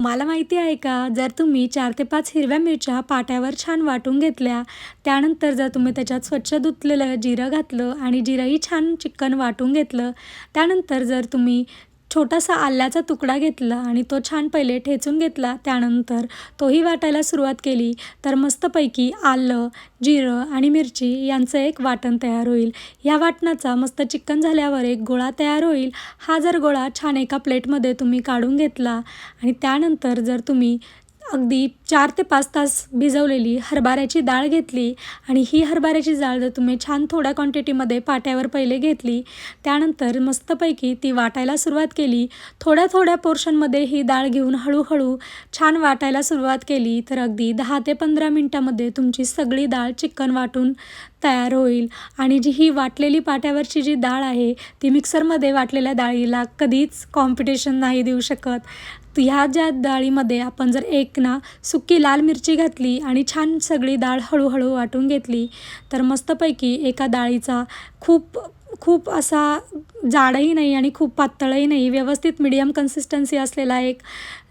मला माहिती आहे का जर तुम्ही चार ते पाच हिरव्या मिरच्या पाट्यावर छान वाटून घेतल्या त्यानंतर जर तुम्ही त्याच्यात स्वच्छ धुतलेलं जिरं घातलं आणि जिरंही छान चिकन वाटून घेतलं त्यानंतर जर तुम्ही छोटासा आल्याचा तुकडा घेतला आणि तो छान पहिले ठेचून घेतला. त्यानंतर तोही वाटायला सुरुवात केली. तर मस्तपैकी आलं जिरं आणि मिरची यांचं एक वाटण तयार होईल. या वाटणाचा मस्त चिकन झाल्यावर एक गोळा तयार होईल. हा जर गोळा छान एका प्लेटमध्ये तुम्ही काढून घेतला आणि त्यानंतर जर तुम्ही अगदी चार ते पाच तास भिजवलेली हरभऱ्याची डाळ घेतली आणि ही हरभऱ्याची डाळ जर तुम्ही छान थोड्या क्वांटिटीमध्ये पाट्यावर पहिले घेतली त्यानंतर मस्तपैकी ती वाटायला सुरुवात केली. थोड्या थोड्या पोर्शनमध्ये ही डाळ घेऊन हळूहळू छान वाटायला सुरुवात केली तर अगदी दहा ते पंधरा मिनटामध्ये तुमची सगळी डाळ चिकन वाटून तयार होईल. आणि जी ही वाटलेली पाट्यावरची जी डाळ आहे ती मिक्सरमध्ये वाटलेल्या डाळीला कधीच कॉम्पिटिशन नाही देऊ शकत. ह्या ज्या डाळीमध्ये आपण जर एक ना सुकी लाल मिरची घातली आणि छान सगळी डाळ हळूहळू वाटून घेतली तर मस्तपैकी एका डाळीचा खूप खूप असा जाडही नाही आणि खूप पातळही नाही व्यवस्थित मिडियम कन्सिस्टन्सी असलेला एक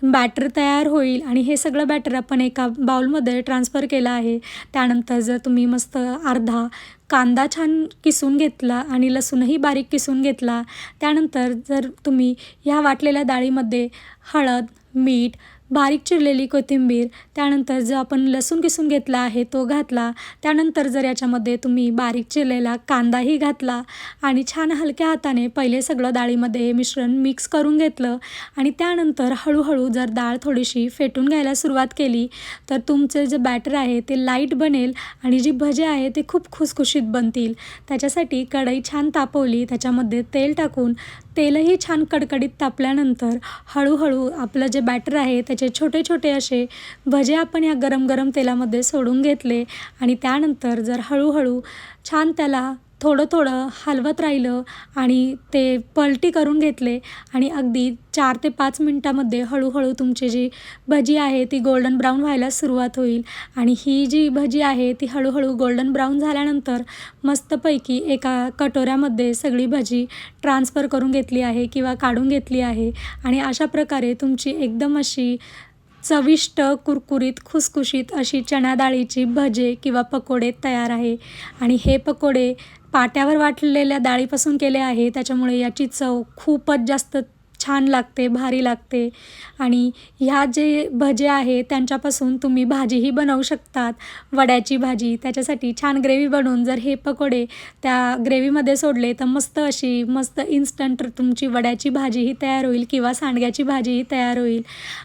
बॅटर तयार होईल. आणि हे सगळं बॅटर आपण एका बाउलमध्ये ट्रान्सफर केलं आहे. त्यानंतर जर तुम्ही मस्त अर्धा कांदा छान किसून घेतला आणि लसूणही बारीक किसून घेतला. त्यानंतर जर तुम्ही ह्या वाटलेल्या डाळीमध्ये हळद मीठ बारीक चिरलेली कोथिंबीर त्यानंतर जो आपण लसूण किसून घेतला आहे तो घातला. त्यानंतर जर याच्यामध्ये तुम्ही बारीक चिरलेला कांदाही घातला आणि छान हलक्या हाताने पहिले सगळं डाळीमध्ये मिश्रण मिक्स करून घेतलं आणि त्यानंतर हळूहळू जर डाळ थोडीशी फेटून घ्यायला सुरुवात केली तर तुमचे जे बॅटर आहे ते लाइट बनेल आणि जी भजे आहे ते खूप खुसखुशीत बनतील. त्याच्यासाठी कढई छान तापवली त्याच्यामध्ये तेल टाकून तेलही छान कडकडीत तापल्यानंतर हळूहळू आपलं जे बॅटर आहे त्याचे छोटे छोटे असे भजे आपण या गरम गरम तेलामध्ये सोडून घेतले आणि त्यानंतर जर हळूहळू छान त्याला थोडं थोडं हलवत राहिलं आणि ते पलटी करून घेतले आणि अगदी चार ते पाच मिनटामध्ये हळूहळू तुमची जी भजी आहे ती गोल्डन ब्राऊन व्हायला सुरुवात होईल. आणि ही जी भजी आहे ती हळूहळू गोल्डन ब्राऊन झाल्यानंतर मस्तपैकी एका कटोऱ्यामध्ये सगळी भजी ट्रान्सफर करून घेतली आहे किंवा काढून घेतली आहे. आणि अशा प्रकारे तुमची एकदम अशी चविष्ट कुरकुरीत खुसखुशीत अशी चणा डाळीची भजे किंवा पकोडे तयार आहे. आणि हे पकोडे पाट्यावर वाटलेल्या डाळीपासून केले आहे त्याच्यामुळे याची चव खूपच जास्त छान लागते भारी लागते. आणि ह्या जे भजे आहे त्यांच्यापासून तुम्ही भाजीही बनवू शकतात. वड्याची भाजी त्याच्यासाठी छान ग्रेव्ही बनवून जर हे पकोडे त्या ग्रेव्हीमध्ये सोडले तर मस्त अशी मस्त इन्स्टंट तुमची वड्याची भाजीही तयार होईल किंवा सांडग्याची भाजीही तयार होईल.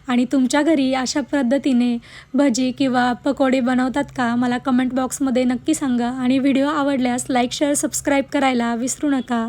आणि तुमच्या घरी अशा पद्धतीने भजी किंवा पकोडे बनवतात का? मला कमेंट बॉक्समध्ये नक्की सांगा. आणि व्हिडिओ आवडल्यास लाईक शेअर सबस्क्राईब करायला विसरू नका.